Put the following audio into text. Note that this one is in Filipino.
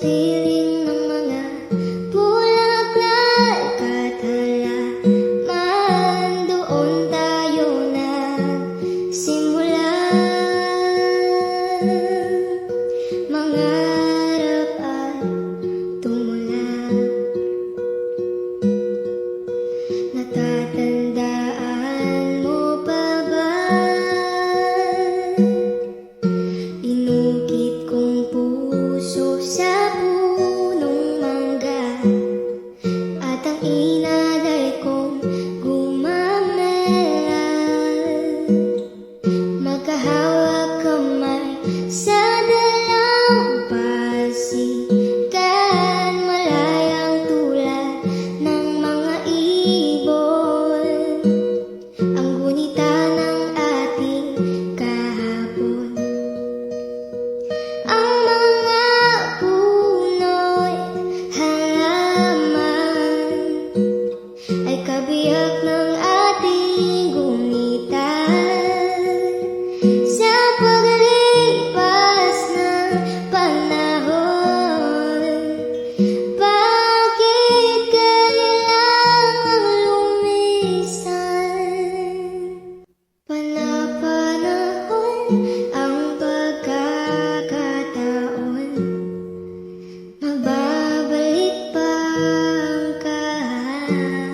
feeling Mababalik pa ang kahapon